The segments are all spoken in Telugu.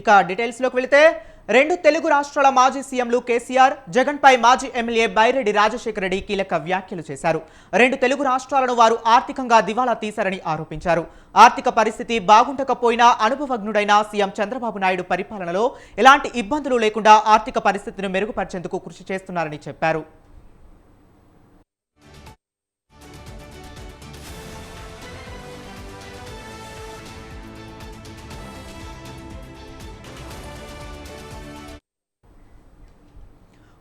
ఇక డీటెయిల్స్లోకి వెళితే రెండు తెలుగు రాష్ట్రాల మాజీ సీఎంలు కేసీఆర్ జగన్ పై మాజీ ఎమ్మెల్యే బైరెడ్డి రాజశేఖర రెడ్డి కీలక వ్యాఖ్యలు చేశారు. రెండు తెలుగు రాష్ట్రాలను వారు ఆర్థికంగా దివాలా తీశారని ఆరోపించారు. ఆర్థిక పరిస్థితి బాగుండకపోయినా అనుభవజ్ఞుడైన సీఎం చంద్రబాబు నాయుడు పరిపాలనలో ఎలాంటి ఇబ్బందులు లేకుండా ఆర్థిక పరిస్థితిని మెరుగుపరిచేందుకు కృషి చేస్తున్నారని చెప్పారు.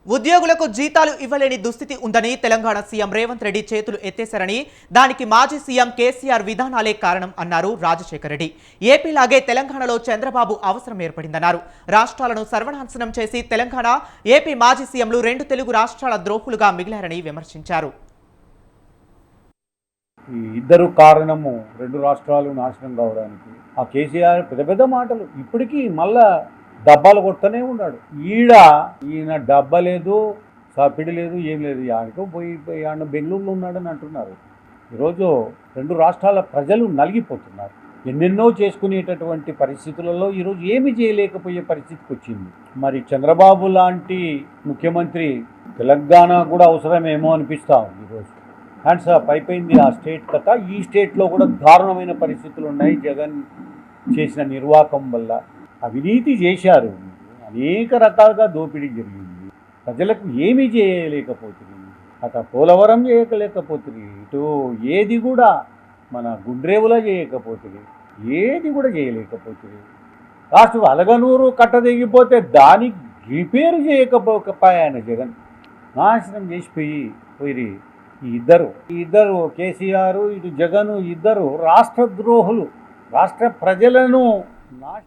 ఉద్యోగులకు జీతాలు ఇవ్వలేని దుస్థితి ఉందని తెలంగాణ సీఎం రేవంత్ రెడ్డి చేతులు ఎత్తేశారని దానికి మాజీ సీఎం కేసీఆర్ విధానాలే కారణం అన్నారు రాజశేఖర రెడ్డి. ఏపీలాగే తెలంగాణలో చంద్రబాబు అవసరం ఏర్పడిందన్నారు. రాష్ట్రాలను సర్వనాశనం చేసి తెలంగాణ ఏపీ మాజీ సీఎంలు రెండు తెలుగు రాష్ట్రాల ద్రోహులుగా మిగిలారని విమర్శించారు. ఈ ఇద్దరు కారణము రెండు రాష్ట్రాలు నాశనం కావడానికి ఆ కేసీఆర్ పెద్ద పెద్ద మాటలు. ఇప్పటికీ మళ్ళా డబ్బాలు కొడుతూనే ఉన్నాడు. ఈడ ఈయన డబ్బా లేదు సపిడి లేదు ఏం లేదు. ఆయనకు పోయి పోయి ఆయన బెంగళూరులో ఉన్నాడని అంటున్నారు. ఈరోజు రెండు రాష్ట్రాల ప్రజలు నలిగిపోతున్నారు. ఎన్నెన్నో చేసుకునేటటువంటి పరిస్థితులలో ఈరోజు ఏమి చేయలేకపోయే పరిస్థితికి వచ్చింది. మరి చంద్రబాబు లాంటి ముఖ్యమంత్రి తెలంగాణ కూడా అవసరమేమో అనిపిస్తా ఉంది ఈరోజు. హ్యాండ్స్ అప్ అయిపోయింది ఆ స్టేట్ కథ. ఈ స్టేట్లో కూడా దారుణమైన పరిస్థితులు ఉన్నాయి జగన్ చేసిన నిర్వాకం వల్ల. అవినీతి చేశారు. అనేక రకాలుగా దోపిడీ జరిగింది. ప్రజలకు ఏమీ చేయలేకపోతుంది అట పోలవరం చేయకలేకపోతుంది ఇటు ఏది కూడా మన గుండ్రేవులా చేయకపోతుంది ఏది కూడా చేయలేకపోతుంది కాస్త అలగనూరు కట్టదిగిపోతే దానికి రిపేరు చేయకపోకపోయాయన జగన్. నాశనం చేసిపోయి పోయి ఈ ఇద్దరు. ఈ ఇద్దరు కేసీఆర్ ఇటు జగన్ ఇద్దరు రాష్ట్ర ద్రోహులు రాష్ట్ర ప్రజలను నాశ